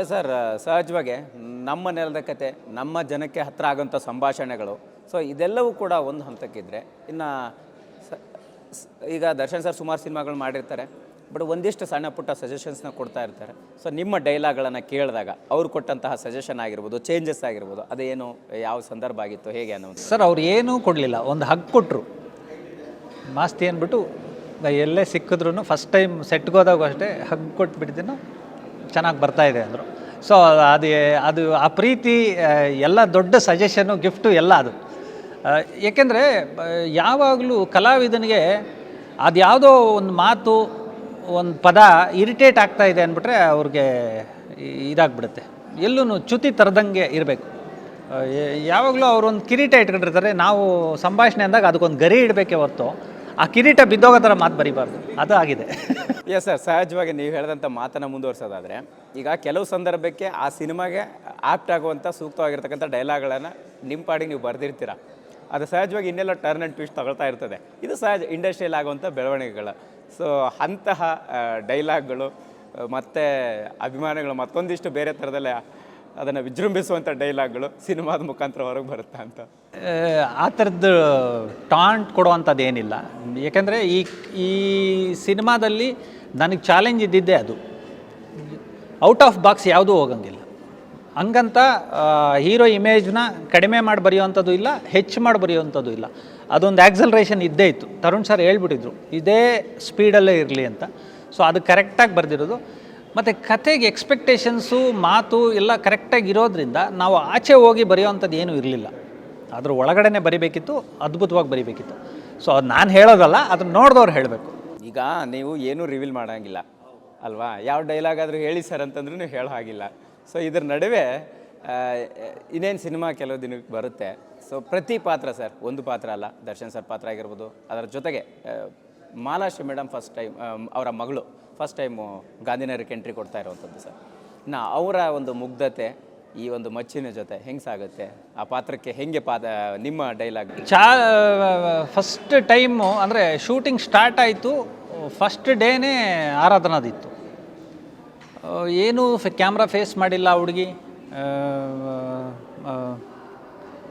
Yes sir? ಸಹಜವಾಗಿ ನಮ್ಮ ನೆಲದ ಕತೆ, ನಮ್ಮ ಜನಕ್ಕೆ ಹತ್ರ ಆಗೋಂಥ ಸಂಭಾಷಣೆಗಳು. ಸೊ ಇದೆಲ್ಲವೂ ಕೂಡ ಒಂದು ಹಂತಕ್ಕಿದ್ರೆ, ಇನ್ನು ಈಗ ದರ್ಶನ್ ಸರ್ ಸುಮಾರು ಸಿನಿಮಾಗಳು ಮಾಡಿರ್ತಾರೆ, ಬಟ್ ಒಂದಿಷ್ಟು ಸಣ್ಣ ಪುಟ್ಟ ಸಜೆಷನ್ಸ್ನ ಕೊಡ್ತಾ ಇರ್ತಾರೆ. ಸೊ ನಿಮ್ಮ ಡೈಲಾಗ್ಗಳನ್ನು ಕೇಳಿದಾಗ ಅವ್ರು ಕೊಟ್ಟಂತಹ ಸಜೆಷನ್ ಆಗಿರ್ಬೋದು ಚೇಂಜಸ್ ಆಗಿರ್ಬೋದು, ಅದೇನು, ಯಾವ ಸಂದರ್ಭ ಆಗಿತ್ತು, ಹೇಗೆ ಅನ್ನೋದು. ಸರ್, ಅವ್ರು ಏನೂ ಕೊಡಲಿಲ್ಲ, ಒಂದು ಹಗ್ ಕೊಟ್ಟರು ಮಾಸ್ತಿ ಅಂದ್ಬಿಟ್ಟು ಎಲ್ಲೇ ಸಿಕ್ಕಿದ್ರು ಫಸ್ಟ್ ಟೈಮ್ ಸೆಟ್ಗೆ ಹೋದಾಗ ಅಷ್ಟೇ ಹಗ್ ಕೊಟ್ಬಿಟ್ಟಿದ್ದೀನೋ ಚೆನ್ನಾಗಿ ಬರ್ತಾ ಇದೆ ಅಂದರು. ಸೊ ಅದು ಅದು, ಆ ಪ್ರೀತಿ ಎಲ್ಲ ದೊಡ್ಡ ಸಜೆಷನ್ನು ಗಿಫ್ಟು ಎಲ್ಲ ಅದು. ಏಕೆಂದರೆ ಯಾವಾಗಲೂ ಕಲಾವಿದನಿಗೆ ಅದು ಯಾವುದೋ ಒಂದು ಮಾತು, ಒಂದು ಪದ ಇರಿಟೇಟ್ ಆಗ್ತಾ ಇದೆ ಅಂದ್ಬಿಟ್ರೆ ಅವ್ರಿಗೆ ಇದಾಗ್ಬಿಡುತ್ತೆ. ಎಲ್ಲೂ ಚ್ಯುತಿ ತರದಂಗೆ ಇರಬೇಕು. ಯಾವಾಗಲೂ ಅವರೊಂದು ಕಿರೀಟ ಇಟ್ಕೊಂಡಿರ್ತಾರೆ. ನಾವು ಸಂಭಾಷಣೆ ಅಂದಾಗ ಅದಕ್ಕೊಂದು ಗರಿ ಇಡಬೇಕೇ ಹೊರತು, ಆ ಕಿರೀಟ ಬಿದ್ದೋಗೋ ಥರ ಮಾತು ಬರಿಬಾರ್ದು. ಅದು ಆಗಿದೆ. ಎಸ್ ಸರ್ ಸಹಜವಾಗಿ ನೀವು ಹೇಳಿದಂಥ ಮಾತನ್ನು ಮುಂದುವರ್ಸೋದಾದರೆ ಈಗ ಕೆಲವು ಸಂದರ್ಭಕ್ಕೆ ಆ ಸಿನಿಮಾಗೆ ಆಪ್ಟ್ ಆಗುವಂಥ ಸೂಕ್ತವಾಗಿರ್ತಕ್ಕಂಥ ಡೈಲಾಗ್ಗಳನ್ನು ನಿಮ್ಮ ಪಾಡಿಗೆ ನೀವು ಬರೆದಿರ್ತೀರ. ಅದು ಸಹಜವಾಗಿ ಇನ್ನೆಲ್ಲ ಟರ್ನ್ ಆ್ಯಂಡ್ ಟ್ವಿಸ್ಟ್ ತಗೊಳ್ತಾ ಇರ್ತದೆ. ಇದು ಸಹಜ ಇಂಡಸ್ಟ್ರಿಯಲ್ ಆಗುವಂಥ ಬೆಳವಣಿಗೆಗಳು. ಸೊ ಅಂತಹ ಡೈಲಾಗ್ಗಳು ಮತ್ತು ಅಭಿಮಾನಿಗಳು ಮತ್ತೊಂದಿಷ್ಟು ಬೇರೆ ಥರದಲ್ಲೇ ಅದನ್ನು ವಿಜೃಂಭಿಸುವಂಥ ಡೈಲಾಗ್ಗಳು ಸಿನಿಮಾದ ಮುಖಾಂತರ ಹೊರಗೆ ಬರುತ್ತಾ ಅಂತ. ಆ, ಥರದ್ದು ಟಾಂಟ್ ಕೊಡುವಂಥದ್ದು ಏನಿಲ್ಲ. ಏಕೆಂದರೆ ಈ ಈ ಸಿನಿಮಾದಲ್ಲಿ ನನಗೆ ಚಾಲೆಂಜ್ ಇದ್ದಿದ್ದೇ ಅದು. ಔಟ್ ಆಫ್ ಬಾಕ್ಸ್ ಯಾವುದೂ ಹೋಗಂಗಿಲ್ಲ. ಹಂಗಂತ ಹೀರೋ ಇಮೇಜ್ನ ಕಡಿಮೆ ಮಾಡಿ ಬರೆಯುವಂಥದ್ದು ಇಲ್ಲ, ಹೆಚ್ಚು ಮಾಡಿ ಬರೆಯುವಂಥದ್ದು ಇಲ್ಲ. ಅದೊಂದು ಆಕ್ಸಲ್ರೇಷನ್ ಇದ್ದೇ ಇತ್ತು. ತರುಣ್ ಸರ್ ಹೇಳ್ಬಿಟ್ಟಿದ್ರು, ಇದೇ ಸ್ಪೀಡಲ್ಲೇ ಇರಲಿ ಅಂತ. ಸೊ ಅದು ಕರೆಕ್ಟಾಗಿ ಬರೆದಿರೋದು. ಮತ್ತು ಕತೆಗೆ ಎಕ್ಸ್ಪೆಕ್ಟೇಷನ್ಸು ಮಾತು ಎಲ್ಲ ಕರೆಕ್ಟಾಗಿ ಇರೋದ್ರಿಂದ ನಾವು ಆಚೆ ಹೋಗಿ ಬರೆಯೋವಂಥದ್ದು ಏನೂ ಇರಲಿಲ್ಲ. ಅದ್ರ ಒಳಗಡೆನೆ ಬರಿಬೇಕಿತ್ತು, ಅದ್ಭುತವಾಗಿ ಬರಿಬೇಕಿತ್ತು. ಸೊ ನಾನು ಹೇಳೋದಲ್ಲ, ಅದನ್ನ ನೋಡಿದವ್ರು ಹೇಳಬೇಕು. ಈಗ ನೀವು ಏನೂ ರಿವೀಲ್ ಮಾಡೋಂಗಿಲ್ಲ. ಅಲ್ವಾ? ಯಾವ ಡೈಲಾಗ್ ಆದರೂ ಹೇಳಿ ಸರ್ ಅಂತಂದ್ರೂ ನೀವು ಹೇಳೋ ಹಾಗಿಲ್ಲ. ಸೊ ಇದ್ರ ನಡುವೆ ಇನ್ನೇನು ಸಿನಿಮಾ ಕೆಲವು ದಿನಕ್ಕೆ ಬರುತ್ತೆ. ಸೊ ಪ್ರತಿ ಪಾತ್ರ ಸರ್ ಒಂದು ಪಾತ್ರ ಅಲ್ಲ, ದರ್ಶನ್ ಸರ್ ಪಾತ್ರ ಆಗಿರ್ಬೋದು. ಅದರ ಜೊತೆಗೆ ಮಾಲಾಶ್ರೀ ಮೇಡಮ್ ಫಸ್ಟ್ ಟೈಮ್ ಅವರ ಮಗಳು ಫಸ್ಟ್ ಟೈಮು ಗಾಂಧಿನಗರಕ್ಕೆ ಎಂಟ್ರಿ ಕೊಡ್ತಾ ಇರುವಂಥದ್ದು ಸರ್ ನಾ, ಅವರ ಒಂದು ಮುಗ್ಧತೆ ಈ ಒಂದು ಮಚ್ಚಿನ ಜೊತೆ ಹೆಂಗೆ ಸಾಗುತ್ತೆ ಆ ಪಾತ್ರಕ್ಕೆ ಹೆಂಗೆ ಪಾದ, ನಿಮ್ಮ ಡೈಲಾಗ್ ಚಾ ಫಸ್ಟ್ ಟೈಮು ಅಂದರೆ ಶೂಟಿಂಗ್ ಸ್ಟಾರ್ಟ್ ಆಯಿತು. ಫಸ್ಟ್ ಡೇನೇ ಆರಾಧನಾದಿತ್ತು. ಏನು ಕ್ಯಾಮ್ರಾ ಫೇಸ್ ಮಾಡಿಲ್ಲ ಹುಡುಗಿ.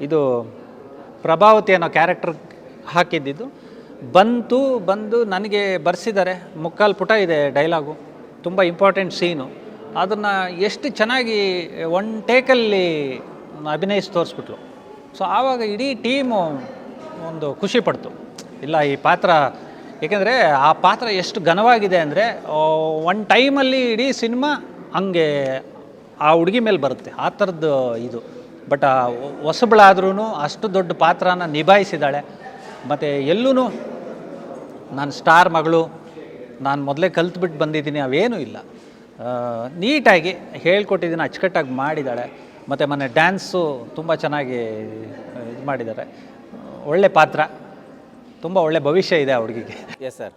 ಇದು ಪ್ರಭಾವತಿ ಅನ್ನೋ ಕ್ಯಾರೆಕ್ಟರ್ ಹಾಕಿದ್ದಿದ್ದು. ಬಂತು, ಬಂದು ನನಗೆ ಬರ್ಸಿದ್ದಾರೆ. ಮುಕ್ಕಾಲು ಪುಟ ಇದೆ ಡೈಲಾಗು ತುಂಬ ಇಂಪಾರ್ಟೆಂಟ್ ಸೀನು ಅದನ್ನು ಎಷ್ಟು ಚೆನ್ನಾಗಿ ಒನ್ ಟೇಕಲ್ಲಿ ಅಭಿನಯಿಸಿ ತೋರಿಸ್ಬಿಟ್ಲು. ಸೊ ಆವಾಗ ಇಡೀ ಟೀಮು ಒಂದು ಖುಷಿ ಪಡ್ತು. ಇಲ್ಲ, ಈ ಪಾತ್ರ, ಏಕೆಂದರೆ ಆ ಪಾತ್ರ ಎಷ್ಟು ಘನವಾಗಿದೆ ಅಂದರೆ ಒನ್ ಟೈಮಲ್ಲಿ ಇಡೀ ಸಿನಿಮಾ ಹಂಗೆ ಆ ಹುಡುಗಿ ಮೇಲೆ ಬರುತ್ತೆ, ಆ ಥರದ್ದು ಇದು. ಬಟ್ ಹೊಸಬಳಾದ್ರೂ ಅಷ್ಟು ದೊಡ್ಡ ಪಾತ್ರನ ನಿಭಾಯಿಸಿದ್ದಾಳೆ ಮತ್ತು ಎಲ್ಲೂ ನಾನು ಸ್ಟಾರ್ ಮಗಳು, ನಾನು ಮೊದಲೇ ಕಲ್ತ್ಬಿಟ್ಟು ಬಂದಿದ್ದೀನಿ, ಅವೇನೂ ಇಲ್ಲ. ನೀಟಾಗಿ ಹೇಳ್ಕೊಟ್ಟಿದ್ದೀನಿ ಅಚ್ಚುಕಟ್ಟಾಗಿ ಮಾಡಿದ್ದಾಳೆ ಮತ್ತು ಮೊನ್ನೆ ಡ್ಯಾನ್ಸು ತುಂಬ ಚೆನ್ನಾಗಿ ಇದು ಮಾಡಿದ್ದಾರೆ. ಒಳ್ಳೆ ಪಾತ್ರ. ತುಂಬ ಒಳ್ಳೆ ಭವಿಷ್ಯ ಇದೆ ಆ ಹುಡುಗಿಗೆ. Yes sir